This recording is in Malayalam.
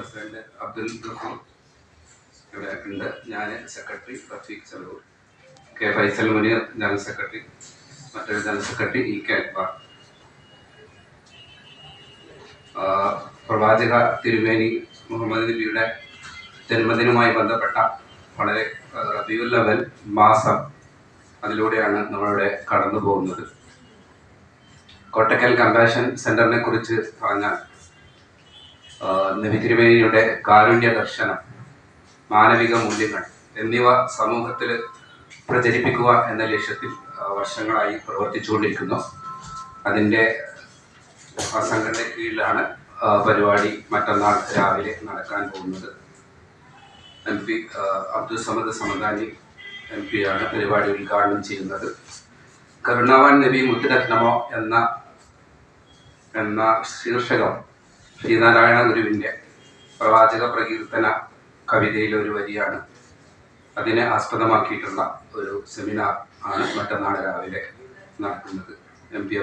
പ്രസിഡന്റ് അബ്ദുൽ ഗഫൂർ ഇവിടെ ഉണ്ട് ഞാൻ secretary Rafeeq Saloor K Faisal Muneer general secretary മറ്റൊരു general secretary E K Akbar. പ്രവാചക തിരുമേനി മുഹമ്മദ് നബിയുടെ ജന്മദിനവുമായി ബന്ധപ്പെട്ട വളരെ റബിയുൽ അവൽ മാസം അതിലൂടെയാണ് നമ്മളിവിടെ കടന്നു പോകുന്നത് കോട്ടക്കൽ കമ്പാഷൻ സെന്ററിനെ കുറിച്ച് പറഞ്ഞാൽ ആ, കാരുണ്യ ദർശനം മാനവിക മൂല്യങ്ങൾ എന്നിവ സമൂഹത്തിൽ പ്രചരിപ്പിക്കുക എന്ന ലക്ഷ്യത്തിൽ വർഷങ്ങളായി പ്രവർത്തിച്ചുകൊണ്ടിരിക്കുന്നു. അതിന്റെ സംഘടന കീഴിലാണ് പരിപാടി മറ്റന്നാൾ രാവിലെ നടക്കാൻ പോകുന്നത്. M P Abdul Samad Samadani M പിയാണ് പരിപാടി ഉദ്ഘാടനം ചെയ്യുന്നത്. കരുണാവാൻ നബി മുത്തുരത്നമോ എന്ന എന്ന ശീർഷകം ശ്രീനാരായണ ഗുരുവിന്റെ പ്രവാചക പ്രകീർത്തന കവിതയിലെ ഒരു വരിയാണ്. അതിനെ ആസ്പദമാക്കിയിട്ടുള്ള ഒരു സെമിനാർ ആണ് മറ്റന്നാൾ രാവിലെ നടക്കുന്നത്. M P